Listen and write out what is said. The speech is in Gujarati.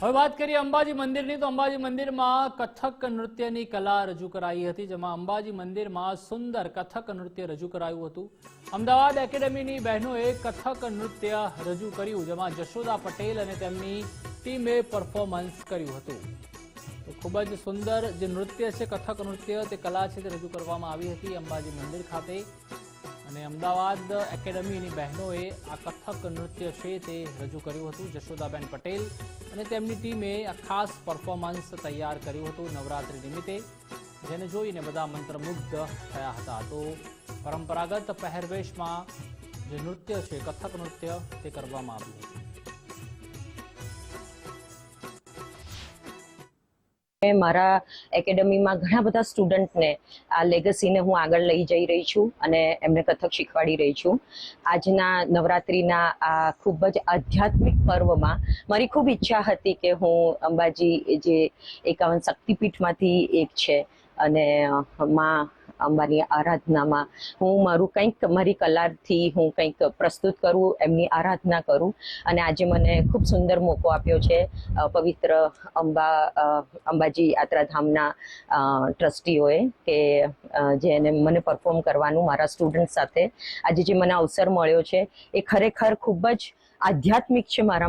હવે વાત કરીએ અંબાજી મંદિરની, તો અંબાજી મંદિરમાં કથક નૃત્યની કલા રજૂ કરાઈ હતી, જેમાં અંબાજી મંદિરમાં સુંદર કથક નૃત્ય રજૂ કરાયું હતું. અમદાવાદ એકેડેમીની બહેનોએ કથક નૃત્ય રજૂ કર્યું, જેમાં જશોદા પટેલ અને તેમની ટીમે પરફોર્મન્સ કર્યું હતું. તો ખૂબ જ સુંદર જે નૃત્ય છે, કથક નૃત્ય, તે કલા છે, તે રજૂ કરવામાં આવી હતી અંબાજી મંદિર ખાતે. અને અમદાવાદ એકેડેમીની બહેનોએ આ કથક નૃત્ય છે, તે રજૂ કર્યું હતું. જશોદાબેન પટેલ અને તેમની ટીમે ખાસ પરફોર્મન્સ તૈયાર કર્યું હતું નવરાત્રિ નિમિત્તે, જેને જોઈને બધા મંત્રમુગ્ધ થયા હતા. તો પરંપરાગત પહેરવેશમાં જે નૃત્ય છે, કથક નૃત્ય, તે કરવામાં આવ્યું મારા એકેડમીમાં ઘણા બધા સ્ટુડન્ટને આ લેગસીને હું આગળ લઈ જઈ રહી છું અને એમને કથક શીખવાડી રહી છું. આજના નવરાત્રિના આ ખૂબ જ આધ્યાત્મિક પર્વમાં મારી ખૂબ ઈચ્છા હતી કે હું અંબાજી જે એકાવન શક્તિપીઠમાંથી એક છે અને માં અંબાની આરાધનામાં. હું મારું કંઈક મારી કલાથી હું કંઈક પ્રસ્તુત કરું, એમની આરાધના કરું. અને આજે મને ખૂબ સુંદર મોકો આપ્યો છે પવિત્ર અંબા અંબાજી યાત્રાધામના ટ્રસ્ટીઓએ કે જેને મને પરફોર્મ કરવાનું મારા સ્ટુડન્ટ સાથે. આજે જે મને અવસર મળ્યો છે, એ ખરેખર ખૂબ જ આધ્યાત્મિક છે મારા